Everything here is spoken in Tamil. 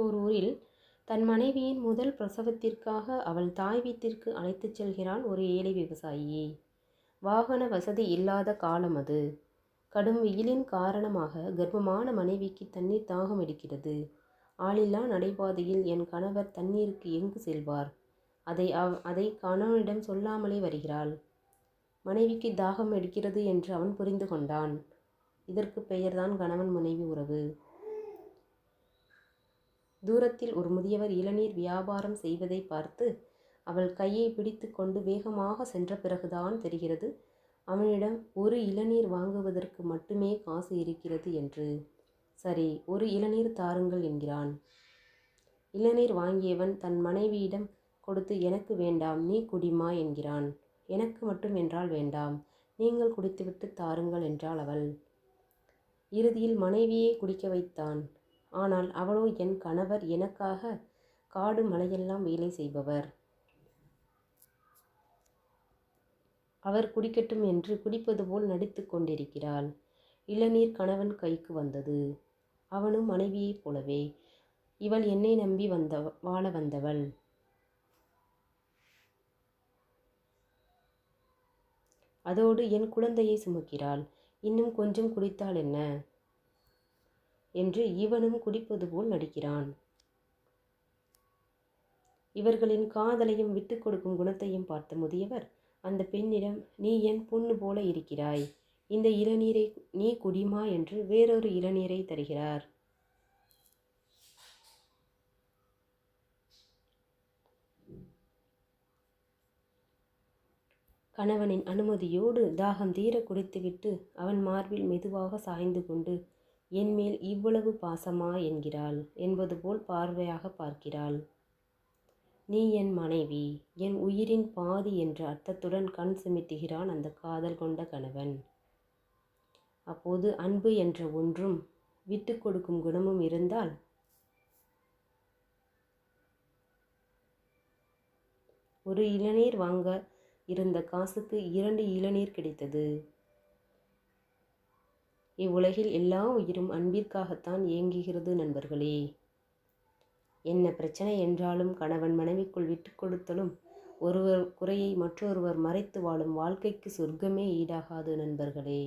ஓர் ஊரில் தன் மனைவியின் முதல் பிரசவத்திற்காக அவள் தாய் வீட்டிற்கு அழைத்துச் செல்கிறான் ஒரு ஏழை விவசாயி. வாகன வசதி இல்லாத காலம் அது. கடும் வெயிலின் காரணமாக கர்ப்பமான மனைவிக்கு தண்ணீர் தாகம் எடுக்கிறது. ஆளில்லா நடைபாதையில் என் கணவர் தண்ணீருக்கு எங்கு செல்வார்? அதை அவ் அதை கணவனிடம் சொல்லாமலே வருகிறாள். மனைவிக்கு தாகம் எடுக்கிறது என்று அவன் புரிந்து கொண்டான். இதற்கு பெயர்தான் கணவன் மனைவி உறவு. தூரத்தில் ஒரு முதியவர் இளநீர் வியாபாரம் செய்வதை பார்த்து அவள் கையை பிடித்து கொண்டு வேகமாக சென்ற பிறகுதான் தெரிகிறது அவனிடம் ஒரு இளநீர் வாங்குவதற்கு மட்டுமே காசு இருக்கிறது என்று. சரி ஒரு இளநீர் தாருங்கள் என்கிறான். இளநீர் வாங்கியவன் தன் மனைவியிடம் கொடுத்து எனக்கு வேண்டாம் நீ குடிமா என்கிறான். எனக்கு மட்டும் என்றால் வேண்டாம் நீங்கள் குடித்துவிட்டு தாருங்கள் என்றாள் அவள். இறுதியில் மனைவியே குடிக்க வைத்தான். ஆனால் அவளோ என் கணவர் எனக்காக காடு மலையெல்லாம் வேலை செய்பவர். அவர் குடிக்கட்டும் என்று குடிப்பது போல் நடித்து கொண்டிருக்கிறாள். இளநீர் கணவன் கைக்கு வந்தது. அவனும் மனைவியைப் போலவே இவள் என்னை நம்பி வந்த வாழ வந்தவள். அதோடு என் குழந்தையை சுமக்கிறாள். இன்னும் கொஞ்சம் குடித்தால் என்ன? என்று இவனும் குடிப்பது போல் நடிக்கிறான். இவர்களின் காதலையும் விட்டு கொடுக்கும் குணத்தையும் பார்த்த முதியவர் அந்த பெண்ணிடம் நீ என் பொண்ணு போல இருக்கிறாய். இந்த இளநீரை நீ குடிமா என்று வேறொரு இளநீரை தருகிறார். கணவனின் அனுமதியோடு தாகம் தீர குடித்துவிட்டு அவன் மார்பில் மெதுவாக சாய்ந்து கொண்டு என்மேல் இவ்வளவு பாசமா என்கிறாள்? என்பது போல் பார்வையாக பார்க்கிறாள். நீ என் மனைவி. என் உயிரின் பாதி என்ற அர்த்தத்துடன் கண் சிமிட்டுகிறான் அந்த காதல் கொண்ட கணவன். அப்போது அன்பு என்ற ஒன்றும் விட்டு கொடுக்கும் குணமும் இருந்தால்? ஒரு இளநீர் வாங்க இருந்த காசுக்கு இரண்டு இளநீர் கிடைத்தது. இவ்வுலகில் எல்லா உயிரும் அன்பிற்காகத்தான் இயங்குகிறது நண்பர்களே. என்ன பிரச்சனை என்றாலும் கணவன் மனைவிக்குள் விட்டு கொடுத்தலும் ஒருவர் குறையை மற்றொருவர் மறைத்து வாழும் வாழ்க்கைக்கு சொர்க்கமே ஈடாகாது நண்பர்களே.